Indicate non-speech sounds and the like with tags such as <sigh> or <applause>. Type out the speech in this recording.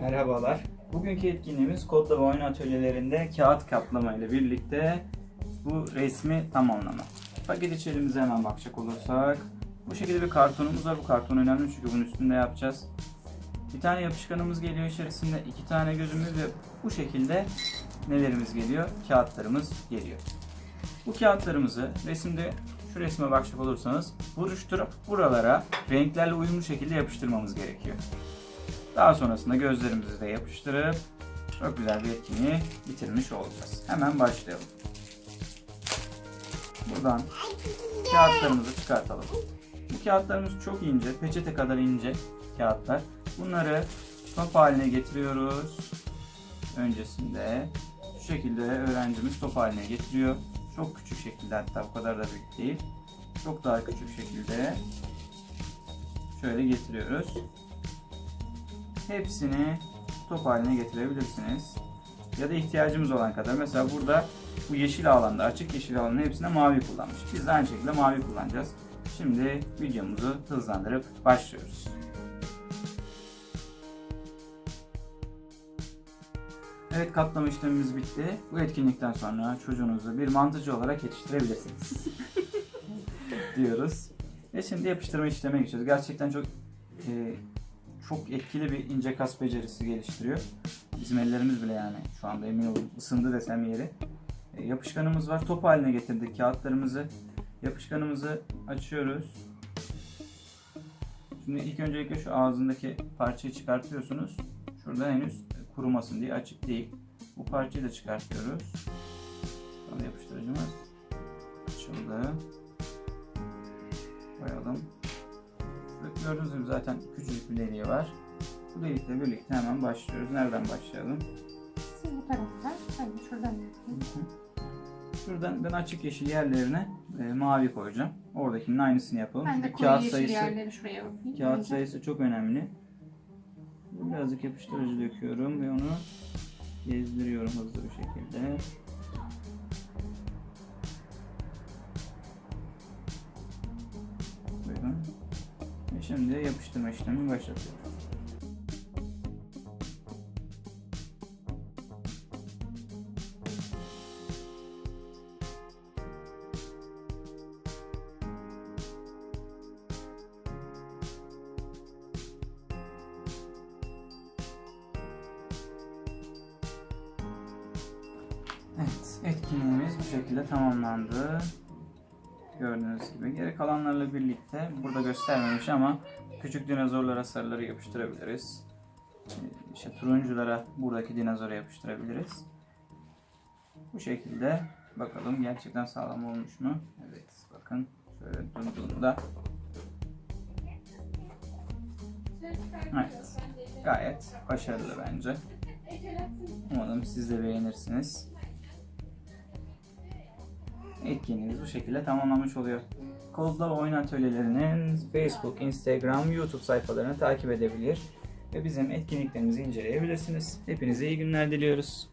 Merhabalar. Bugünkü etkinliğimiz kodlama oyun atölyelerinde kağıt kaplama ile birlikte bu resmi tamamlama. Paket içeriğimize hemen bakacak olursak bu şekilde bir kartonumuz var. Bu karton önemli çünkü bunun üstünde yapacağız. Bir tane yapışkanımız geliyor içerisinde. iki tane gözümüz ve bu şekilde nelerimiz geliyor? Kağıtlarımız geliyor. Bu kağıtlarımızı resimde şu resme bakacak olursanız buruşturup buralara renklerle uyumlu şekilde yapıştırmamız gerekiyor. Daha sonrasında gözlerimizi de yapıştırıp çok güzel bir etkinliği bitirmiş olacağız. Hemen başlayalım. Buradan kağıtlarımızı çıkartalım. Bu kağıtlarımız çok ince, peçete kadar ince kağıtlar. Bunları top haline getiriyoruz. Öncesinde şu şekilde öğrencimiz top haline getiriyor. Çok küçük şekilde hatta bu kadar da büyük değil. Çok daha küçük şekilde şöyle getiriyoruz. Hepsini top haline getirebilirsiniz. Ya da ihtiyacımız olan kadar. Mesela burada bu yeşil alanda, açık yeşil alanın hepsine mavi kullanmış. Biz de aynı şekilde mavi kullanacağız. Şimdi videomuzu hızlandırıp başlıyoruz. Evet katlama işlemimiz bitti. Bu etkinlikten sonra çocuğunuzu bir mantıcı olarak yetiştirebilirsiniz. <laughs> diyoruz. Ve şimdi yapıştırma işlemine geçiyoruz. Gerçekten çok e, çok etkili bir ince kas becerisi geliştiriyor. Bizim ellerimiz bile yani şu anda emin olun ısındı desem yeri. E, yapışkanımız var. Top haline getirdik kağıtlarımızı. Yapışkanımızı açıyoruz. Şimdi ilk öncelikle şu ağzındaki parçayı çıkartıyorsunuz. Şurada henüz kurumasın diye açık değil. Bu parçayı da çıkartıyoruz. Sonra yapıştırıcımız açıldı. Koyalım. Gördüğünüz gibi zaten küçücük bir deliği var. Bu delikle birlikte hemen başlıyoruz. Nereden başlayalım? Siz bu taraftan, hani şuradan yapayım. Şuradan ben açık yeşil yerlerine e, mavi koyacağım. Oradakinin aynısını yapalım. Ben de Çünkü koyu kağıt yeşil sayısı yerleri şuraya yapayım. kağıt sayısı çok önemli. Birazcık yapıştırıcı döküyorum ve onu gezdiriyorum hızlı bir şekilde. Şimdi yapıştırma işlemi başlatıyorum. Evet, etkinliğimiz bu şekilde tamamlandı. Gördüğünüz gibi. Geri kalanlarla birlikte burada göstermemiş ama küçük dinozorlara sarıları yapıştırabiliriz. Ee, İşte turunculara buradaki dinozoru yapıştırabiliriz. Bu şekilde bakalım gerçekten sağlam olmuş mu? Evet, bakın şöyle durduğunda Evet, gayet başarılı bence. Umarım siz de beğenirsiniz. Etkinliğimiz bu şekilde tamamlanmış oluyor. Kodla Oyun Atölyelerinin Facebook, Instagram, YouTube sayfalarını takip edebilir ve bizim etkinliklerimizi inceleyebilirsiniz. Hepinize iyi günler diliyoruz.